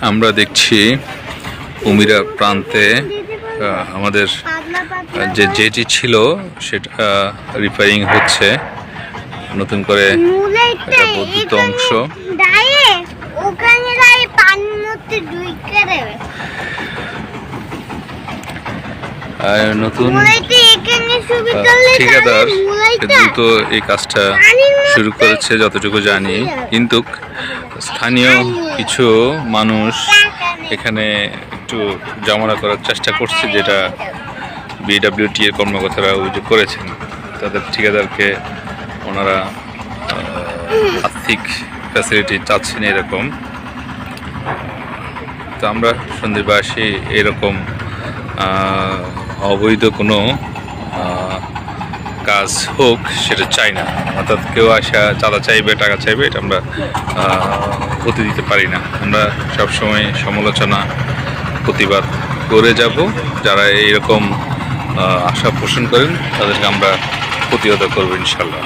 আমরা দেখছি উমিরা প্রান্তে আমাদের যে যেটি ছিল সেটা রিপেয়ারিং হচ্ছে নতুন করে অংশ। নতুন ঠিকাদার দ্রুত এই কাজটা শুরু করেছে যতটুকু জানি। কিন্তু স্থানীয় কিছু মানুষ এখানে একটু জমানা করার চেষ্টা করছে যেটা বিডাব্লিউটি এর কর্মকর্তারা অভিযোগ করেছেন। তাদের ঠিকাদারকে ওনারা আর্থিক ফ্যাসিলিটি চাচ্ছেন এরকম। তো আমরা সন্দীপবাসী এরকম অবৈধ কোনো কাজ হোক, সেটা চাই না। অর্থাৎ কেউ আসা, চাঁদা চাইবে, টাকা চাইবে, এটা আমরা হতে দিতে পারি না। আমরা সবসময় সমালোচনা, প্রতিবাদ করে যাব। যারা এইরকম আশা পোষণ করেন, তাদেরকে আমরা প্রতিহত করব, ইনশাল্লাহ।